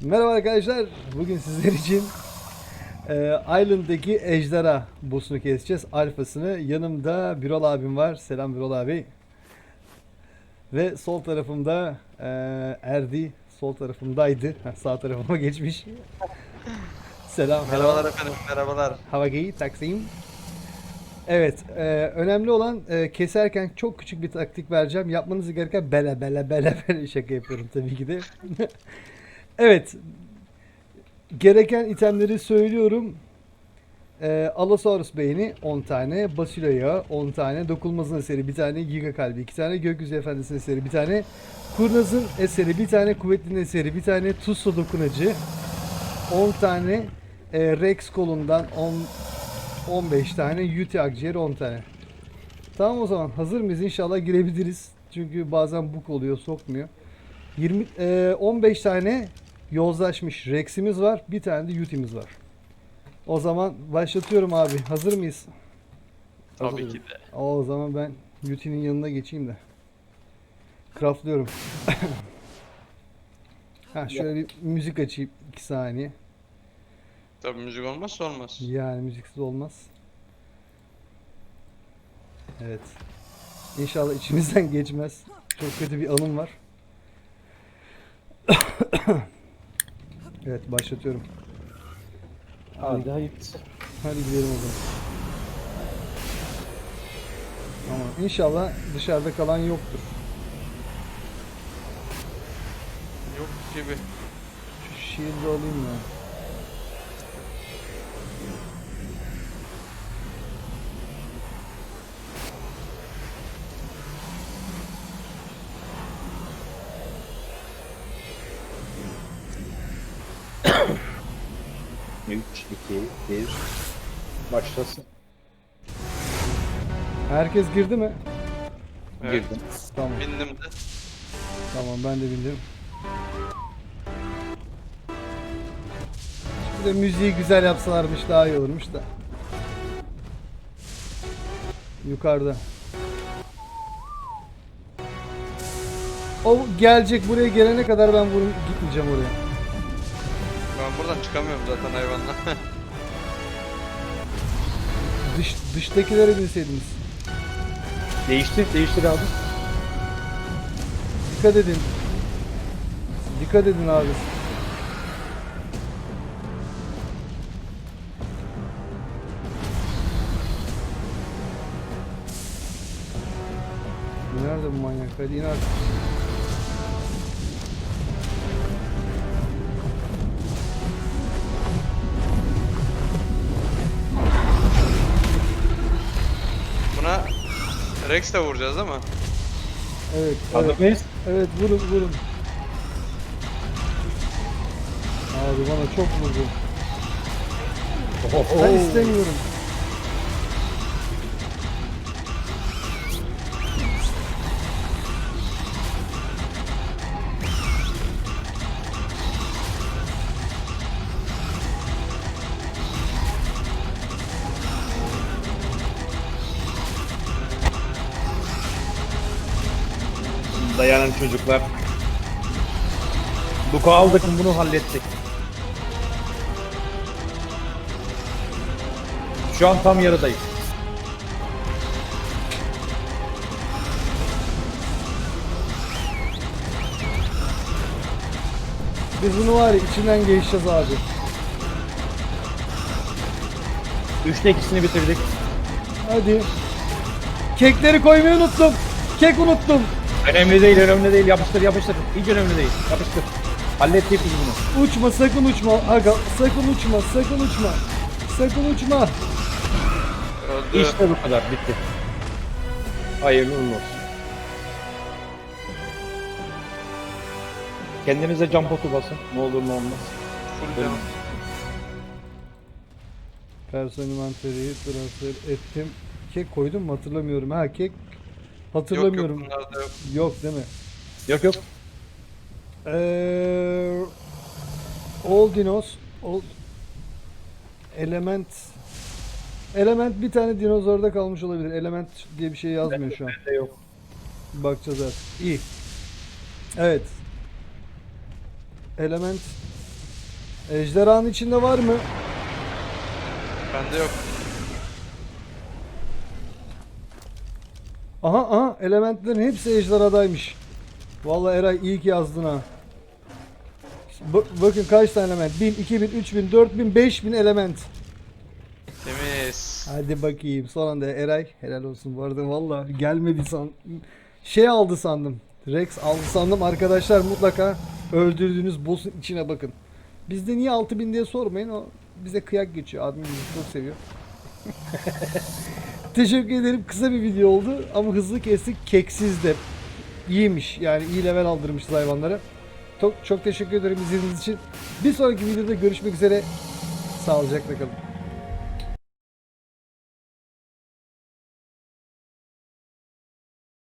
Merhaba arkadaşlar. Bugün sizler için e, Island'daki ejderha boss'unu keseceğiz. Alfasını. Yanımda Birol abim var. Selam Birol abi. Ve sol tarafımda e, Erdi. Sol tarafımdaydı. Sağ tarafıma geçmiş. Selam. Merhabalar efendim, merhabalar. Havagi Taksim. Evet, e, önemli olan e, keserken çok küçük bir taktik vereceğim. Yapmanız gereken bele bele bele bele şaka yapıyorum tabii ki de. evet, gereken itemleri söylüyorum. E, Allosaurus beyni 10 tane, Basilo yağı 10 tane, Dokunmaz'ın eseri bir tane, Giga kalbi 2 tane, Gökyüzü Efendisi'nin eseri bir tane, Kurnaz'ın eseri bir tane, Kuvvetli'nin eseri bir tane, Tuzla dokunacı 10 tane, e, Rex kolundan 10 15 tane, Yuti akciğeri 10 tane. Tamam o zaman. Hazır mıyız? İnşallah girebiliriz. Çünkü bazen buk oluyor, sokmuyor. 20 e, 15 tane yozlaşmış Rex'imiz var. Bir tane de Yuti'miz var. O zaman başlatıyorum abi. Hazır mıyız? Tabii Hazırım. ki de. O zaman ben Yuti'nin yanına geçeyim de. Craftlıyorum. ha şöyle bir müzik açayım 2 saniye. Tabii müzik olmazsa olmaz. Yani müziksiz olmaz. Evet. İnşallah içimizden geçmez. Çok kötü bir anım var. evet başlatıyorum. Hadi hayırlısı. Hadi gidelim o zaman. Ama inşallah dışarıda kalan yoktur. Yok gibi. Şu shield'ı alayım ya. Üç, iki, bir. Başlasın. Herkes girdi mi? Evet. Girdim. Tamam. Bindim de. Tamam ben de bindim. Bir de müziği güzel yapsalarmış daha iyi olurmuş da. Yukarıda. O gelecek buraya gelene kadar ben vurum gitmeyeceğim oraya. Ben buradan çıkamıyorum zaten hayvanla. Dış dıştakilere bilseydiniz. Değiştir, değiştir abi. Dikkat edin. Dikkat edin abi. Nerede bu manyak? Hadi in artık. Rex de vuracağız değil mi? Evet, Hazır evet, evet vurun vurun. Abi bana çok vurdu. Oh, Ben istemiyorum. Dayanın çocuklar. Luka aldık mı bunu hallettik. Şu an tam yarıdayız. Biz bunu var ya içinden geçeceğiz abi. Üçte ikisini bitirdik. Hadi. Kekleri koymayı unuttum. Kek unuttum. Önemli değil, önemli değil. Yapıştır, yapıştır. Hiç önemli değil. Yapıştır. Hallettik biz bunu. Uçma sakın uçma. Aga sakın uçma sakın uçma. Sakın uçma. Öldü. İşte bu kadar. Bitti. Hayırlı uğurlu olsun. Kendinize jump otu basın. Ne olur ne olmaz. Full canım. Personel inventörü transfer ettim. Kek koydum mu hatırlamıyorum. Ha kek hatırlamıyorum. Yok yok bunlarda yok. yok değil mi? Yok yok. Eee Old Dinos Old Element Element bir tane dinozorda kalmış olabilir. Element diye bir şey yazmıyor şu an. Bende yok. Bakacağız artık. İyi. Evet. Element Ejderhanın içinde var mı? Bende yok. Aha aha elementlerin hepsi ejderhadaymış. Vallahi Eray iyi ki yazdın ha. Ba- bakın kaç tane element? 1000, 2000, 3000, 4000, 5000 element. Temiz. Hadi bakayım. Son anda Eray helal olsun bu arada valla gelmedi san şey aldı sandım. Rex aldı sandım. Arkadaşlar mutlaka öldürdüğünüz boss'un içine bakın. Bizde niye 6000 diye sormayın. O bize kıyak geçiyor. Admin bizi çok seviyor. Teşekkür ederim. Kısa bir video oldu ama hızlı kestik. Keksiz de iyiymiş. Yani iyi level aldırmışız hayvanlara. Çok çok teşekkür ederim izlediğiniz için. Bir sonraki videoda görüşmek üzere. Sağlıcakla kalın.